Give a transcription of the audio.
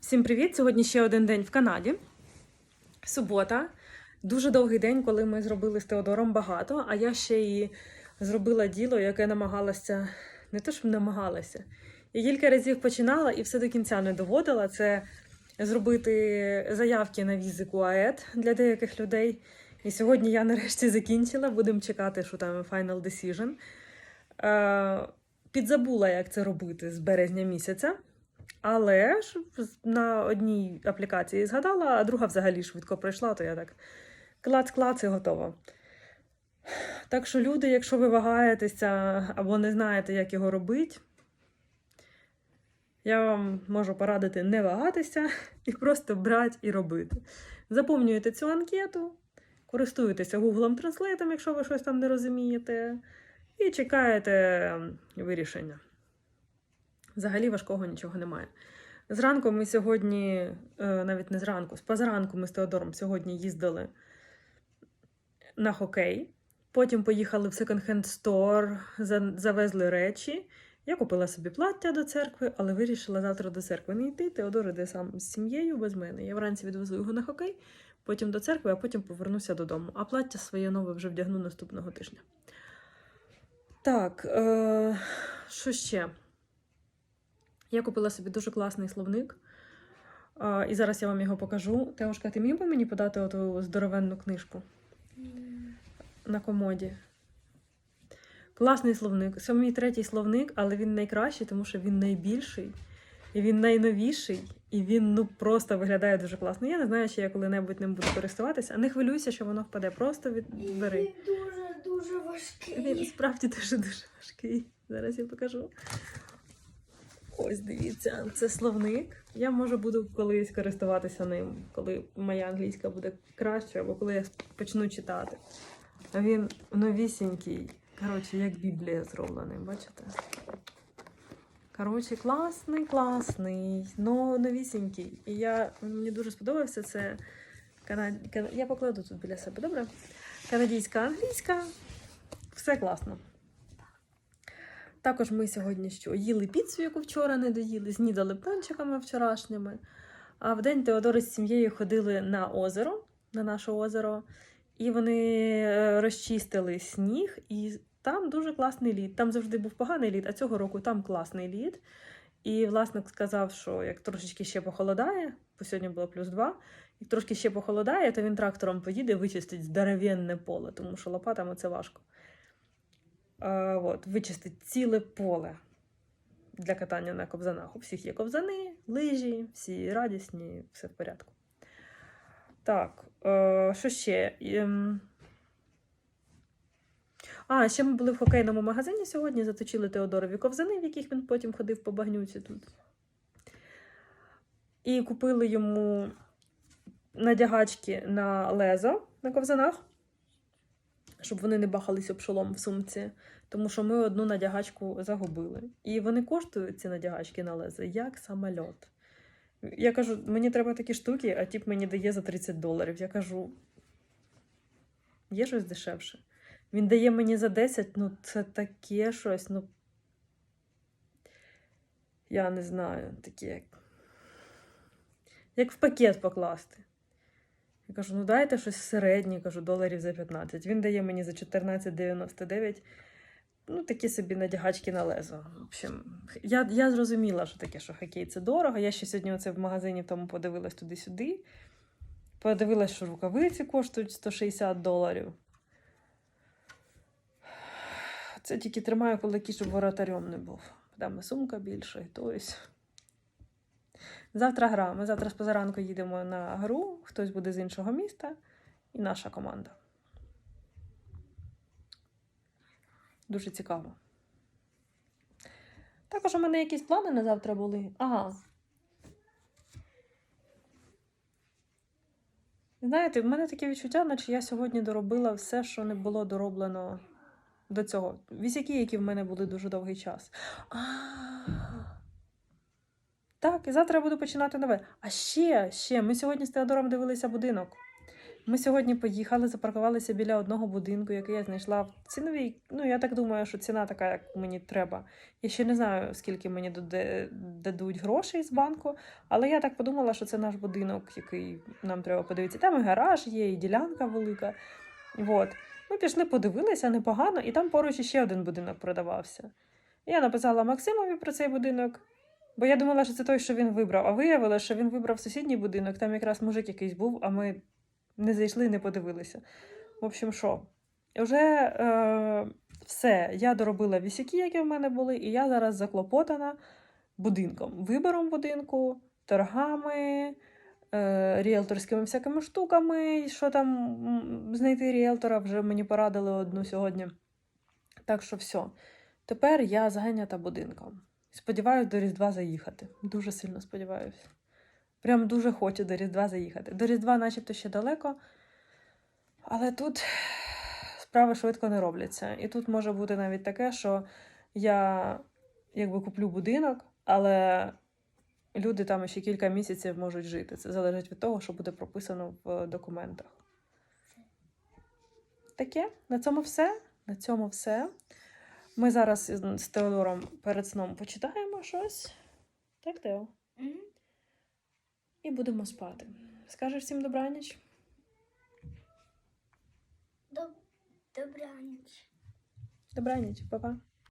Всім привіт! Сьогодні ще один день в Канаді. Субота. Дуже довгий день, коли ми зробили з Теодором багато, а я ще і зробила діло, яке намагалася, не те, що намагалася. Я кілька разів починала і все до кінця не доводила. Це зробити заявки на візи КУАЕД для деяких людей. І сьогодні я нарешті закінчила. Будемо чекати, що там Final Decision. Е, підзабула, як це робити з березня місяця. Але ж на одній аплікації згадала, а друга взагалі швидко пройшла, то я так клац-клац і готова. Так що, люди, якщо ви вагаєтеся або не знаєте, як його робити, я вам можу порадити не вагатися і просто брати і робити. Заповнюєте цю анкету, користуєтеся Google Translate, якщо ви щось там не розумієте, і чекаєте вирішення. Взагалі важкого нічого немає. Зранку ми сьогодні, е, навіть не зранку, з позаранку ми з Теодором сьогодні їздили на хокей. Потім поїхали в секонд-хенд стор, завезли речі. Я купила собі плаття до церкви, але вирішила завтра до церкви не йти. Теодор іде сам з сім'єю без мене. Я вранці відвезу його на хокей, потім до церкви, а потім повернуся додому. А плаття своє нове вже вдягну наступного тижня. Так, е- що ще? Я купила собі дуже класний словник. І зараз я вам його покажу. Теошка, ти міг би мені подати оту здоровенну книжку на комоді? Класний словник. Це мій третій словник, але він найкращий, тому що він найбільший, і він найновіший, і він ну просто виглядає дуже класно. Я не знаю, чи я коли-небудь ним буду користуватися. а Не хвилюйся, що воно впаде. Просто відбери. Він дуже дуже важкий. Він справді дуже дуже важкий. Зараз я покажу. Ось дивіться, це словник. Я може буду колись користуватися ним, коли моя англійська буде краще, або коли я почну читати. Він новісінький. Коротше, як Біблія зроблений, бачите? Коротше, класний, класний, но новісінький. І я, мені дуже сподобався це. Канад... Кана- Я покладу тут біля себе, добре? Канадійська англійська. Все класно. Також ми сьогодні що їли піцу, яку вчора не доїли, знідали пончиками вчорашніми. А в день Теодори з сім'єю ходили на озеро, на наше озеро, і вони е, розчистили сніг, і там дуже класний лід. Там завжди був поганий лід, а цього року там класний лід. І власник сказав, що як трошечки ще похолодає, бо сьогодні було плюс два, як трошки ще похолодає, то він трактором поїде вичистить здоровенне поле, тому що лопатами це важко. А, от, вичистить ціле поле для катання на ковзанах. У всіх є ковзани, лижі, всі радісні, все в порядку. Так, е, що ще? Ем... А, ще ми були в хокейному магазині сьогодні, заточили Теодорові ковзани, в яких він потім ходив по багнюці тут. І купили йому надягачки на лезо на ковзанах, щоб вони не бахались об шолом в сумці, тому що ми одну надягачку загубили. І вони коштують ці надягачки на лезо, як самольот. Я кажу, мені треба такі штуки, а тип мені дає за 30 доларів. Я кажу, є щось дешевше. Він дає мені за 10, ну це таке щось, ну. Я не знаю, таке як. Як в пакет покласти. Кажу, ну дайте щось середнє, кажу, доларів за 15. Він дає мені за 14,99. Ну, такі собі надягачки на лезо. В общем, я, я зрозуміла, що таке, що хокей це дорого. Я ще сьогодні оце в магазині тому подивилась туди-сюди. Подивилась, що рукавиці коштують 160 доларів. Це тільки тримаю кулаки, щоб воротарем не був. Там і сумка більша, і то ось. Завтра гра. Ми завтра з позаранку їдемо на гру, хтось буде з іншого міста, і наша команда. Дуже цікаво. Також у мене якісь плани на завтра були. Ага. Знаєте, в мене таке відчуття, наче я сьогодні доробила все, що не було дороблено до цього. Вісяки, які в мене були дуже довгий час. А. Так, і завтра я буду починати нове. А ще, ще, ми сьогодні з Теодором дивилися будинок. Ми сьогодні поїхали, запаркувалися біля одного будинку, який я знайшла в ціновій. Ну, я так думаю, що ціна така, як мені треба. Я ще не знаю, скільки мені дадуть грошей з банку, але я так подумала, що це наш будинок, який нам треба подивитися. Там і гараж є, і ділянка велика. От. Ми пішли, подивилися непогано, і там поруч ще один будинок продавався. Я написала Максимові про цей будинок, бо я думала, що це той, що він вибрав. А виявилося, що він вибрав сусідній будинок, там якраз мужик якийсь був, а ми не зайшли, не подивилися. В общем, що? Вже е, все, я доробила вісяки, які в мене були, і я зараз заклопотана будинком, вибором будинку, торгами, е, ріелторськими всякими штуками, що там знайти ріелтора, вже мені порадили одну сьогодні. Так що все. Тепер я зайнята будинком. Сподіваюсь, до Різдва заїхати. Дуже сильно сподіваюся. Прям дуже хочу до Різдва заїхати. До Різдва, начебто, ще далеко, але тут справи швидко не робляться. І тут може бути навіть таке, що я якби куплю будинок, але люди там ще кілька місяців можуть жити. Це залежить від того, що буде прописано в документах. Таке, на цьому все. На цьому все. Ми зараз з Теодором перед сном почитаємо щось. Так, Тео? І будемо спати. Скажеш всім добраніч? Доб- Добраніч. Добраніч, па-па.